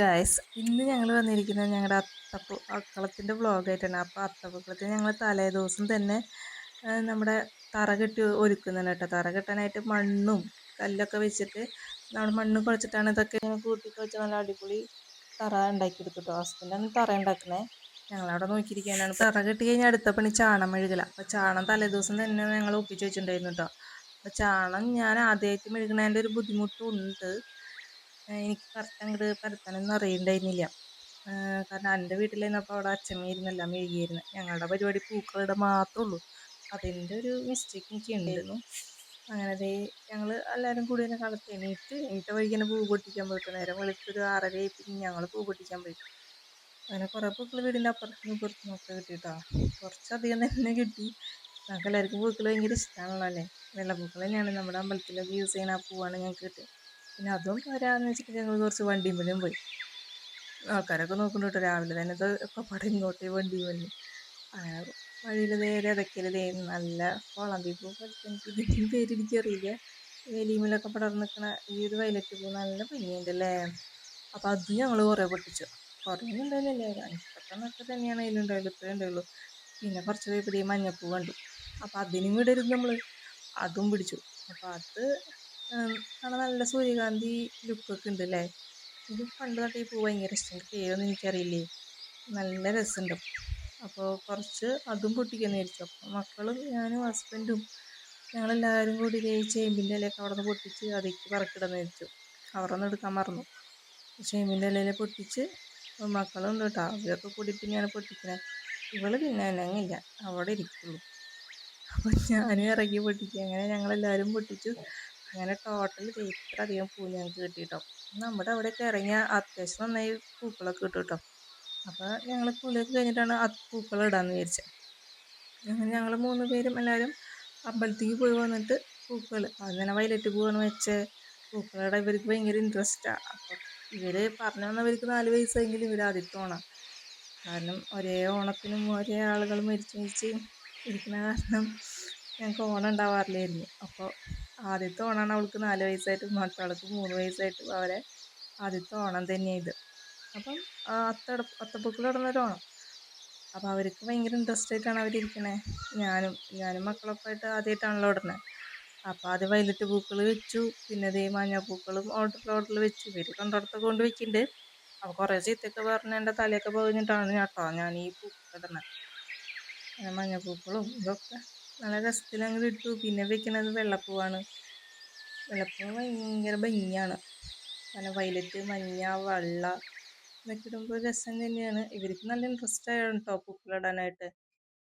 Guys ഇന്ന് ഞങ്ങൾ വന്നിരിക്കുന്നത് ഞങ്ങളുടെ അത്തപ്പൂ അക്കളത്തിന്റെ വ്ളോഗായിട്ടാണ്. അപ്പോൾ അത്തപ്പൂക്കളത്തിൽ ഞങ്ങൾ തലേ ദിവസം തന്നെ നമ്മുടെ തറ കെട്ടി ഒരുക്കുന്നുണ്ട് കേട്ടോ. തറ കെട്ടാനായിട്ട് മണ്ണും കല്ലൊക്കെ വെച്ചിട്ട് നമ്മൾ മണ്ണ് കുഴച്ചിട്ടാണ് ഇതൊക്കെ ഇങ്ങനെ കൂട്ടി വെച്ച് നല്ല അടിപൊളി തറ ഉണ്ടാക്കിയെടുക്കും കേട്ടോ ഹസ്ബൻഡാണ് തറ ഉണ്ടാക്കണേ ഞങ്ങളവിടെ നോക്കിയിരിക്കാനാണ്. തറ കെട്ടി കഴിഞ്ഞാൽ അടുത്ത പണി ചാണം മെഴുകല. അപ്പോൾ ചാണം തലേ ദിവസം തന്നെ ഞങ്ങൾ ഒപ്പിച്ച് വെച്ചിട്ടുണ്ടായിരുന്നു കേട്ടോ. അപ്പോൾ ചാണം ഞാൻ ആദ്യമായിട്ട് മെഴുകണതിന്റെ ഒരു ബുദ്ധിമുട്ടുണ്ട് എനിക്ക് കറക്റ്റ് അങ്ങോട്ട് പരത്താനൊന്നും അറിയണ്ടായിരുന്നില്ല. കാരണം എന്റെ വീട്ടിലായിരുന്നപ്പോൾ അവിടെ അച്ഛമ്മ എല്ലാം മെഴുകിയിരുന്നു ഞങ്ങളുടെ പരിപാടി പൂക്കളുടെ മാത്രമേ ഉള്ളൂ. അതിന്റെ ഒരു മിസ്റ്റേക്ക് എനിക്ക് ഉണ്ടായിരുന്നു. അങ്ങനെ ദേ ഞങ്ങൾ എല്ലാവരും കൂടി തന്നെ കളത്തി എണീറ്റ് എണീറ്റ വഴിക്ക് തന്നെ പൂ പൊട്ടിക്കാൻ പോയിട്ട് നേരം വെളുത്തൊരു ആറരയായി പിന്നെ ഞങ്ങൾ പൂ പൊട്ടിക്കാൻ പോയി. അങ്ങനെ കുറേ പൂക്കൾ വീടിന്റെ അപ്പുറത്തുനിന്ന് ഇപ്പുറത്തുനിന്ന് ഒക്കെ കിട്ടിയിട്ടോ കുറച്ചധികം തന്നെ കിട്ടി. ഞങ്ങൾക്ക് എല്ലാവർക്കും പൂക്കൾ ഭയങ്കര ഇഷ്ടമാണല്ലോ അല്ലേ? വെള്ളപ്പൂക്കൾ തന്നെയാണ്. നമ്മുടെ അമ്പലത്തിലൊക്കെ യൂസ് ചെയ്യുന്ന ആ പൂവാണ് ഞങ്ങൾക്ക് കിട്ടിയത് പിന്നെ അതും വരാമെന്ന് വെച്ചിട്ട് ഞങ്ങൾ കുറച്ച് വണ്ടിയും പോയി. ആൾക്കാരൊക്കെ നോക്കുന്നുണ്ട് രാവിലെ തന്നെ ഇത് ഒക്കെ പടം ഇങ്ങോട്ടേ വണ്ടി. വന്നു അങ്ങനെ വഴിയിൽ നേരെ ഇതൊക്കെ നല്ല കോളം പൂ എനിക്ക് പേര് എനിക്കറിയില്ല. വേലിമിലൊക്കെ പടർന്ന് നിൽക്കണ ഈ ഒരു വയലറ്റ് പൂ നല്ല ഭംഗിയുണ്ട് അല്ലേ അപ്പോൾ അത് ഞങ്ങൾ കുറേ പൊട്ടിച്ചു. കുറേ ഉണ്ടായില്ലേ ഉണ്ടായില്ലല്ലേ അഞ്ചെട്ടെണ്ണൊക്കെ തന്നെയാണ് അതിലുണ്ടായുള്ളൂ ഇത്രയേ ഉണ്ടായുള്ളൂ. പിന്നെ കുറച്ച് പോയപ്പോൾ ഈ മഞ്ഞപ്പൂ കണ്ടു. അപ്പോൾ അതിനും വിടരുത് നമ്മൾ അതും പിടിച്ചു. അപ്പോൾ അത് കാണാൻ നല്ല സൂര്യകാന്തി ലുക്കൊക്കെ ഉണ്ട് അല്ലേ ഇത് പണ്ട് തൊട്ട് ഈ പൂ ഭയങ്കര ഇഷ്ടം. പേരൊന്നും എനിക്കറിയില്ലേ? നല്ല രസമുണ്ട്. അപ്പോൾ കുറച്ച് അതും പൊട്ടിക്കാന്ന് വിചാരിച്ചു. അപ്പോൾ മക്കളും ഞാനും ഹസ്ബൻഡും ഞങ്ങളെല്ലാവരും കൂടി ചേമ്പിന്റെ ഇലയൊക്കെ അവിടെ നിന്ന് പൊട്ടിച്ച് അതിലേക്ക് പറക്കിടുന്ന വിചാരിച്ചു. കവറൊന്നും എടുക്കാൻ മറന്നു. ചേമ്പിന്റെ ഇലയിലെ പൊട്ടിച്ച് മക്കളും ഉണ്ട് കേട്ടോ അവരൊക്കെ കൂടി പിന്നെയാണ് പൊട്ടിക്കുന്നത് ഇവൾ പിന്നെ അനങ്ങില്ല. അവിടെ ഇരിക്കുള്ളൂ. അപ്പോൾ ഞാനും ഇറങ്ങി പൊട്ടിക്കുക അങ്ങനെ ഞങ്ങളെല്ലാവരും പൊട്ടിച്ചു. അങ്ങനെ ടോട്ടൽ ഇത്ര അധികം പൂ ഞങ്ങൾക്ക് കിട്ടി കേട്ടോ നമ്മുടെ അവിടെയൊക്കെ ഇറങ്ങിയ അത്യാവശ്യം നന്നായി പൂക്കളൊക്കെ കിട്ടും കേട്ടോ അപ്പോൾ ഞങ്ങൾ കുളിയൊക്കെ കഴിഞ്ഞിട്ടാണ് അത് പൂക്കൾ ഇടാമെന്ന് വിചാരിച്ചത് അങ്ങനെ ഞങ്ങൾ മൂന്ന് പേരും എല്ലാവരും അമ്പലത്തേക്ക് പോയി വന്നിട്ട് പൂക്കൾ അങ്ങനെ വയലറ്റ് പൂവാണ് വെച്ച്? പൂക്കളുടെ ഇവർക്ക് ഭയങ്കര ഇൻട്രസ്റ്റാണ് അപ്പോൾ ഇവർ പറഞ്ഞു വന്നവർക്ക് നാല് വയസ്സെങ്കിലും ഇവർ ആദ്യത്തെ ഓണം. കാരണം ഒരേ ഓണത്തിനും ഒരേ ആളുകൾ മരിച്ചു മരിച്ച് ഇരിക്കുന്ന കാരണം ഞങ്ങൾക്ക് ഓണം ഉണ്ടാവാറില്ലായിരുന്നു. അപ്പോൾ ആദ്യത്തെ ഓണമാണ് അവൾക്ക് നാല് വയസ്സായിട്ടും മറ്റവൾക്ക് മൂന്ന് വയസ്സായിട്ടും അവരെ ആദ്യത്തെ ഓണം തന്നെയാണ് ഇത്. അപ്പം അത്തട അത്തപ്പൂക്കൾ ഇടുന്നൊരു ഓണം. അപ്പോൾ അവർക്ക് ഭയങ്കര ഇൻട്രസ്റ്റ് ആയിട്ടാണ് അവരിയ്ക്കണേ ഞാനും ഞാനും മക്കളൊക്കെ ആയിട്ട് ആദ്യമായിട്ടാണല്ലോ ഇടുന്നത് അപ്പോൾ ആദ്യം വയലറ്റ് പൂക്കൾ വെച്ചു പിന്നെ ദേ മഞ്ഞപ്പൂക്കളും ഓർഡർ ഓർഡറിൽ വെച്ചു. ഇവർ കണ്ടിടത്തൊക്കെ കൊണ്ട് വെക്കുന്നുണ്ട് അപ്പോൾ കുറേ ചീത്തൊക്കെ പറഞ്ഞ് എന്റെ തലയൊക്കെ പോയിട്ടാണ് കേട്ടോ ഞാൻ ഈ പൂക്കൾ അങ്ങനെ മഞ്ഞപ്പൂക്കളും ഇതൊക്കെ നല്ല രസത്തിൽ അങ്ങോട്ട് ഇട്ടു. പിന്നെ വെക്കുന്നത് വെള്ളപ്പൂവാണ്. വെള്ളപ്പൂ ഭയങ്കര ഭംഗിയാണ്. നല്ല വയലറ്റ് മഞ്ഞ വെള്ള ഇതൊക്കെ ഇടുമ്പോൾ രസം തന്നെയാണ്. ഇവർക്ക് നല്ല ഇൻട്രസ്റ്റ് ആയാണ് കേട്ടോ പൂക്കളിടാനായിട്ട്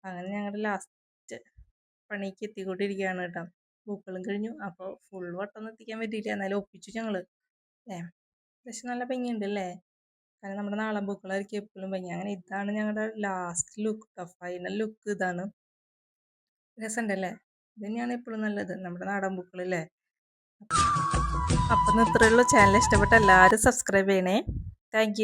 അങ്ങനെ ഞങ്ങളുടെ ലാസ്റ്റ് പണിക്ക് എത്തിക്കൊണ്ടിരിക്കുകയാണ് കേട്ടോ. പൂക്കളും കഴിഞ്ഞു. അപ്പോൾ ഫുൾ വട്ടമൊന്നും എത്തിക്കാൻ പറ്റിയില്ല എന്നാലും ഒപ്പിച്ചു ഞങ്ങൾ ഏ പക്ഷെ നല്ല ഭംഗിയുണ്ട് അല്ലേ? കാരണം നമ്മുടെ നാളൻ പൂക്കളായിരിക്കും എപ്പോഴും ഭംഗി. അങ്ങനെ ഇതാണ് ഞങ്ങളുടെ ലാസ്റ്റ് ലുക്ക് കേട്ടോ ഫൈനൽ ലുക്ക് ഇതാണ്. രസമുണ്ടല്ലേ ഇത് തന്നെയാണ് എപ്പോഴും നല്ലത്. നമ്മുടെ നാടൻ പൂക്കളല്ലേ അപ്പം ഇത്രയുള്ള ചാനൽ ഇഷ്ടപ്പെട്ട എല്ലാവരും സബ്സ്ക്രൈബ് ചെയ്യണേ. താങ്ക്